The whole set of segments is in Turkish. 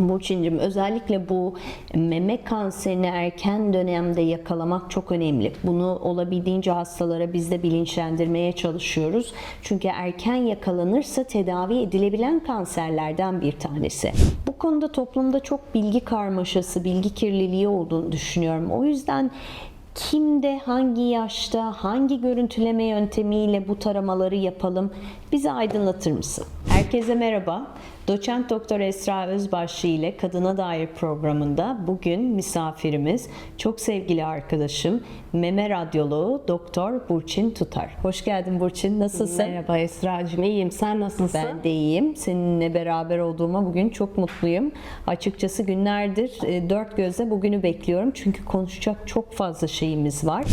Burçin'cim özellikle bu meme kanserini erken dönemde yakalamak çok önemli. Bunu olabildiğince hastalara biz de bilinçlendirmeye çalışıyoruz. Çünkü erken yakalanırsa tedavi edilebilen kanserlerden bir tanesi. Bu konuda toplumda çok bilgi karmaşası, bilgi kirliliği olduğunu düşünüyorum. O yüzden kimde, hangi yaşta, hangi görüntüleme yöntemiyle bu taramaları yapalım? Bizi aydınlatır mısın? Herkese merhaba. Doçent Doktor Esra Özbaşlı ile Kadına Dair programında bugün misafirimiz çok sevgili arkadaşım meme radyoloğu Doktor Burçin Tutar. Hoş geldin Burçin. Nasılsın? Merhaba Esra'cığım iyiyim sen nasılsın? Ben de iyiyim. Seninle beraber olduğuma bugün çok mutluyum. Açıkçası günlerdir e, dört gözle bugünü bekliyorum. Çünkü konuşacak çok fazla şeyimiz var.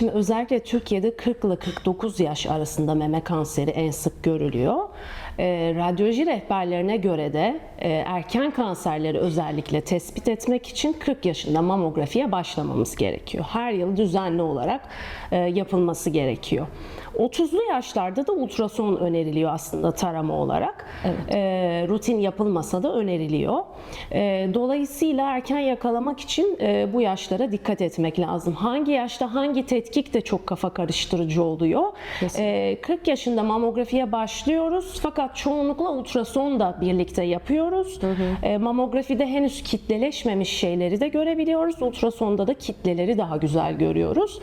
Şimdi özellikle Türkiye'de 40 ile 49 yaş arasında meme kanseri en sık görülüyor. Ee, radyoloji rehberlerine göre de e, erken kanserleri özellikle tespit etmek için 40 yaşında mamografiye başlamamız gerekiyor. Her yıl düzenli olarak e, yapılması gerekiyor. 30'lu yaşlarda da ultrason öneriliyor aslında tarama olarak. Ee, rutin yapılmasa da öneriliyor. Ee, dolayısıyla erken yakalamak için e, bu yaşlara dikkat etmek lazım. Hangi yaşta hangi tetkik de çok kafa karıştırıcı oluyor. Ee, 40 yaşında mamografiye başlıyoruz fakat çoğunlukla ultrason da birlikte yapıyoruz. Ee, mamografide henüz kitleleşmemiş şeyleri de görebiliyoruz. Ultrasonda da kitleleri daha güzel görüyoruz.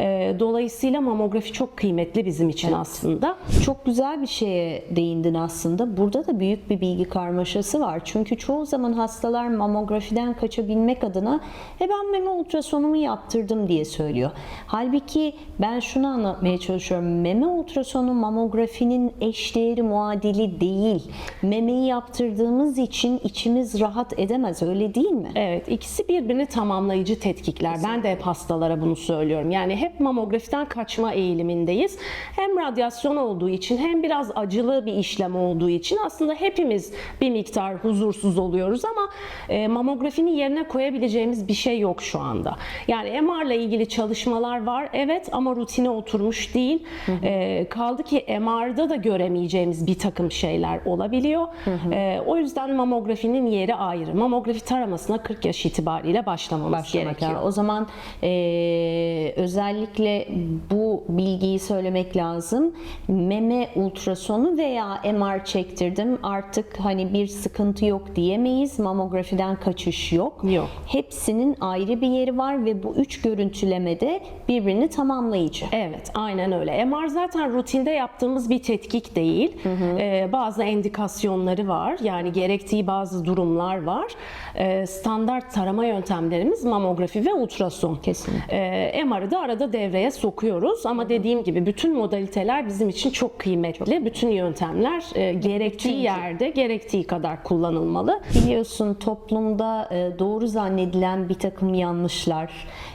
Ee, dolayısıyla mamografi çok kıymetli bizim için aslında. Çok güzel bir şeye değindin aslında. Burada da büyük bir bilgi karmaşası var. Çünkü çoğu zaman hastalar mamografiden kaçabilmek adına e ben meme ultrasonumu yaptırdım diye söylüyor. Halbuki ben şunu anlatmaya çalışıyorum. Meme ultrasonu mamografinin eşdeğeri muadili değil. Memeyi yaptırdığımız için içimiz rahat edemez. Öyle değil mi? Evet, ikisi birbirini tamamlayıcı tetkikler. Ben de hep hastalara bunu söylüyorum. Yani hep mamografiden kaçma eğilimindeyiz. Hem radyasyon olduğu için hem biraz acılı bir işlem olduğu için aslında hepimiz bir miktar huzursuz oluyoruz ama e, mamografinin yerine koyabileceğimiz bir şey yok şu anda. Yani MR ile ilgili çalışmalar var evet ama rutine oturmuş değil. E, kaldı ki MR'da da göremeyeceğimiz bir takım şeyler olabiliyor. E, o yüzden mamografinin yeri ayrı. Mamografi taramasına 40 yaş itibariyle başlamamız başlamak gerekiyor. lazım. O zaman eee, özellikle bu bilgiyi söylemek lazım. Meme ultrasonu veya MR çektirdim artık hani bir sıkıntı yok diyemeyiz. Mamografiden kaçış yok. Yok. Hepsinin ayrı bir yeri var ve bu üç görüntülemede birbirini tamamlayıcı. Evet, aynen öyle. MR zaten rutinde yaptığımız bir tetkik değil. Ee, bazı endikasyonları var. Yani gerektiği bazı durumlar var. Ee, standart tarama yöntemlerimiz mamografi ve ultrason. Kesinlikle. Ee, MR'ı da arada devreye sokuyoruz ama dediğim gibi bütün modaliteler bizim için çok kıymetli. Bütün yöntemler e, gerektiği yerde, gerektiği kadar kullanılmalı. Biliyorsun toplumda e, doğru zannedilen bir takım yanlışlar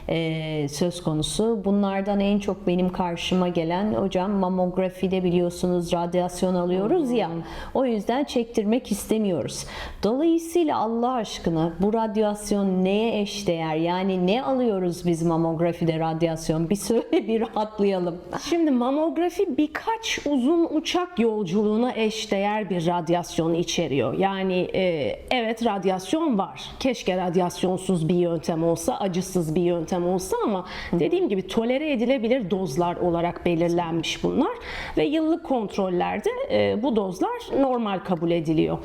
e, söz konusu. Bunlardan en çok benim karşıma gelen hocam mamografide biliyorsunuz radyasyon alıyoruz ya o yüzden çektirmek istemiyoruz. Dolayısıyla Allah aşkına bu radyasyon neye eşdeğer? Yani ne alıyoruz biz mamografide radyasyon? Bir söyle bir rahatlayalım. Şimdi mamografi birkaç uzun uçak yolculuğuna eşdeğer bir radyasyon içeriyor. Yani e, evet radyasyon var. Keşke radyasyonsuz bir yöntem olsa, acısız bir yöntem olsa ama dediğim gibi tolere edilebilir dozlar olarak belirlenmiş bunlar ve yıllık kontrollerde e, bu dozlar normal kabul ediliyor.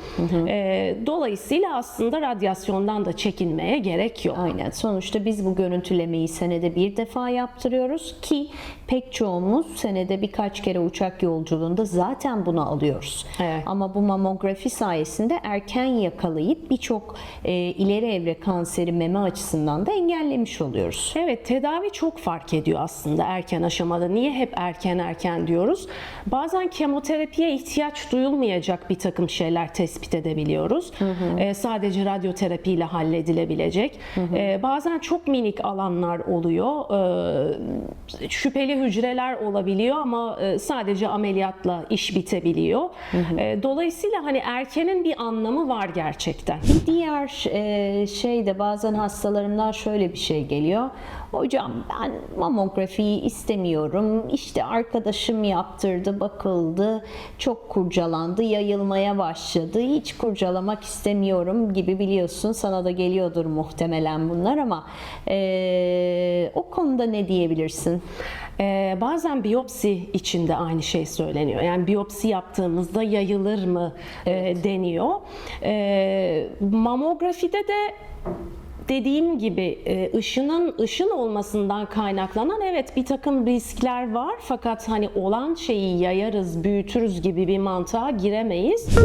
E, dolayısıyla aslında radyasyondan da çekinmeye gerek yok. Aynen. Sonuçta biz bu görüntülemeyi senede bir defa yaptırıyoruz ki pek çoğumuz senede birkaç kere uçak yolculuğunda zaten bunu alıyoruz. Evet. Ama bu mamografi sayesinde erken yakalayıp birçok e, ileri evre kanseri meme açısından da engellemiş oluyoruz. Evet tedavi çok fark ediyor aslında erken aşamada. Niye hep erken erken diyoruz? Bazen kemoterapiye ihtiyaç duyulmayacak bir takım şeyler tespit edebiliyoruz. Ee, sadece radyoterapiyle halledilebilecek. Ee, bazen çok minik alanlar oluyor. Ee, şüpheli hücreler olabiliyor ama e, sadece ameliyatla iş bitebiliyor. Ee, dolayısıyla hani erkenin bir anlamı var gerçekten. Bir diğer e, şey de bazen hastalarımdan şöyle bir şey geliyor. Hocam ben mamografiyi istemiyorum. İşte arkadaşım yaptırdı, bakıldı, çok kurcalandı, yayılmaya başladı. Hiç kurcalamak istemiyorum gibi biliyorsun. Sana da geliyordur muhtemelen bunlar ama eee, o konuda ne diyebilirsin? Ee, bazen biyopsi içinde aynı şey söyleniyor. Yani biyopsi yaptığımızda yayılır mı e, deniyor. Ee, mamografide de dediğim gibi e, ışının ışın olmasından kaynaklanan evet bir takım riskler var fakat hani olan şeyi yayarız, büyütürüz gibi bir mantığa giremeyiz.